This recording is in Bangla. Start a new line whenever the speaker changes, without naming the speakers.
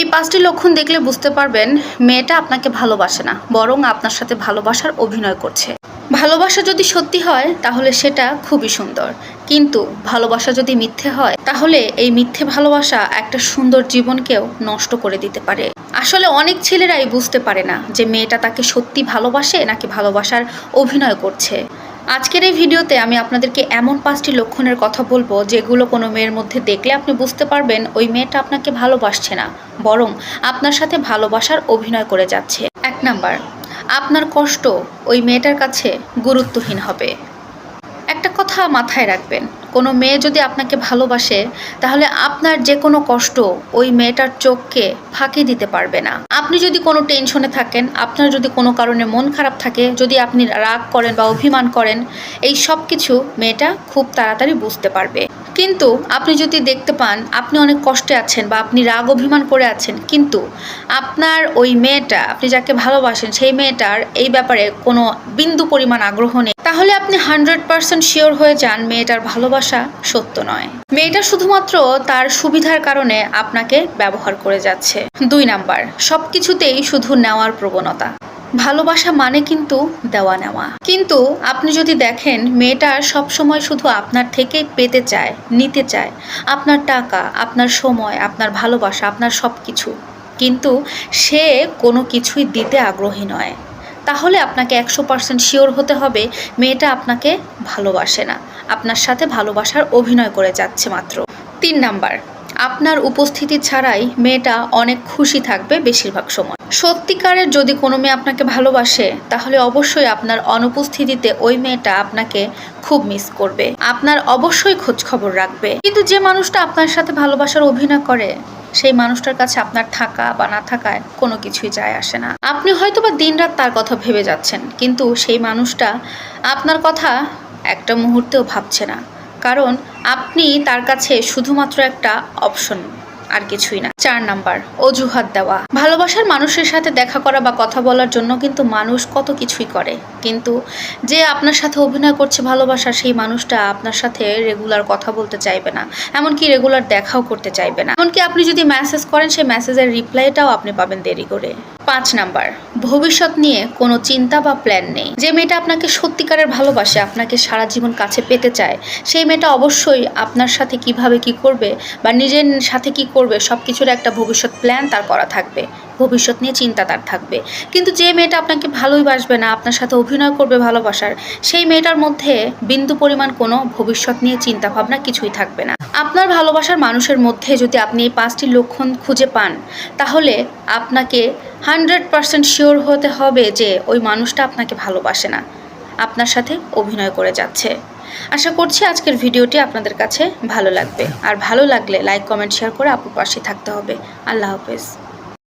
এই পাঁচটি লক্ষণ দেখলে বুঝতে পারবেন মেয়েটা আপনাকে ভালোবাসে না, বরং আপনার সাথে ভালোবাসার অভিনয় করছে। ভালোবাসা যদি সত্যি হয়, তাহলে সেটা খুবই সুন্দর। কিন্তু ভালোবাসা যদি মিথ্যে হয়, তাহলে এই মিথ্যে ভালোবাসা একটা সুন্দর জীবনকেও নষ্ট করে দিতে পারে। আসলে অনেক ছেলেরাই বুঝতে পারে না যে মেয়েটা তাকে সত্যি ভালোবাসে নাকি ভালোবাসার অভিনয় করছে। আজকের এই ভিডিওতে আমি আপনাদেরকে এমন পাঁচটি লক্ষণের কথা বলব যেগুলো কোনো মেয়ের মধ্যে দেখলে আপনি বুঝতে পারবেন ওই মেয়েটা আপনাকে ভালোবাসছে না, বরং আপনার সাথে ভালোবাসার অভিনয় করে যাচ্ছে। এক নাম্বার, আপনার কষ্ট ওই মেয়েটার কাছে গুরুত্বহীন হবে। কথা মাথায় রাখবেন। কোনো মেয়ে যদি আপনাকে ভালোবাসে, তাহলে আপনার যে কোনো কষ্ট ওই মেয়েটার চোখকে ফাঁকি দিতে পারবে না। আপনি যদি কোনো টেনশনে থাকেন, আপনার যদি কোনো কারণে মন খারাপ থাকে, যদি আপনি রাগ করেন বা অভিমান করেন, এই সব কিছু মেয়েটা খুব তাড়াতাড়ি বুঝতে পারবে। কিন্তু আপনি যদি দেখতে পান, আপনি অনেক কষ্টে আছেন বা আপনি রাগ, অভিমান করে আছেন, কিন্তু আপনার ওই মেয়েটা, আপনি যাকে ভালোবাসেন, সেই মেয়েটার এই ব্যাপারে কোনো বিন্দু পরিমাণ আগ্রহ নেই। তাহলে আপনি হান্ড্রেড পার্সেন্ট শিওর হয়ে যান মেয়েটার ভালোবাসা সত্য নয়। মেয়েটা শুধুমাত্র তার সুবিধার কারণে আপনাকে ব্যবহার করে যাচ্ছে। দুই নাম্বার সব কিছুতেই শুধু নেওয়ার প্রবণতা। ভালোবাসা মানে কিন্তু দেওয়া নেওয়া। কিন্তু আপনি যদি দেখেন, মেয়েটা সবসময় শুধু আপনার থেকে পেতে চায়, নিতে চায়। আপনার টাকা, আপনার সময়, আপনার ভালোবাসা, আপনার সব কিছু কিন্তু সে কোনো কিছুই দিতে আগ্রহী নয়। তাহলে আপনাকে একশো পার্সেন্ট শিওর হতে হবে, মেয়েটা আপনাকে ভালোবাসে না। আপনার সাথে ভালোবাসার অভিনয় করে যাচ্ছে মাত্র। তিন নাম্বার আপনার উপস্থিতি ছাড়াই মেয়েটা অনেক খুশি থাকবে বেশিরভাগ সময়। সত্যিকারের যদি কোনো মেয়ে আপনাকে ভালোবাসে, তাহলে অবশ্যই আপনার অনুপস্থিতিতে ওই মেয়েটা আপনাকে খুব মিস করবে। আপনার অবশ্যই খোঁজ খবর রাখবে। কিন্তু যে মানুষটা আপনার সাথে ভালোবাসার অভিনয় করে, সেই মানুষটার কাছে আপনার থাকা বা না থাকায় কোনো কিছুই যায় আসে না। আপনি হয়তো বা দিনরাত তার কথা ভেবে যাচ্ছেন, কিন্তু সেই মানুষটা আপনার কথা একটা মুহূর্তেও ভাবছে না। কারণ আপনি তার কাছে শুধুমাত্র একটা অপশন আর কিছুই না। চার নাম্বার, অজুহাত দেওয়া। ভালোবাসার মানুষের সাথে দেখা করা বা কথা বলার জন্য কিন্তু মানুষ কত কিছুই করে। কিন্তু যে আপনার সাথে অভিনয় করছে ভালোবাসা, সেই মানুষটা আপনার সাথে রেগুলার কথা বলতে চাইবে না। এমনকি রেগুলার দেখাও করতে চাইবে না। এমনকি আপনি যদি মেসেজ করেন, সেই মেসেজের রিপ্লাইটাও আপনি পাবেন দেরি করে। পাঁচ নাম্বার, ভবিষ্যৎ নিয়ে কোনো চিন্তা বা প্ল্যান নেই। যে মেয়েটা আপনাকে সত্যিকারের ভালোবাসে, আপনাকে সারা জীবন কাছে পেতে চায়, সেই মেয়েটা অবশ্যই আপনার সাথে কীভাবে কি করবে বা নিজের সাথে কি করবে সব কিছুর একটা ভবিষ্যৎ প্ল্যান তার করা থাকবে। ভবিষ্যৎ নিয়ে চিন্তা তার থাকবে। কিন্তু যে মেয়েটা আপনাকে ভালোই বাসবে না, আপনার সাথে অভিনয় করবে ভালোবাসার, সেই মেয়েটার মধ্যে বিন্দু পরিমাণ কোনো ভবিষ্যৎ নিয়ে চিন্তা ভাবনা কিছুই থাকবে না। আপনার ভালোবাসার মানুষের মধ্যে যদি আপনি এই পাঁচটি লক্ষণ খুঁজে পান, তাহলে আপনাকে হান্ড্রেড পারসেন্ট শিওর হতে হবে যে ওই মানুষটা আপনাকে ভালোবাসে না। আপনার সাথে অভিনয় করে যাচ্ছে। আশা করছি আজকের ভিডিওটি আপনাদের কাছে ভালো লাগবে। আর ভালো লাগলে লাইক, কমেন্ট, শেয়ার করে আপুর পাশে থাকতে হবে। আল্লাহ হাফেজ।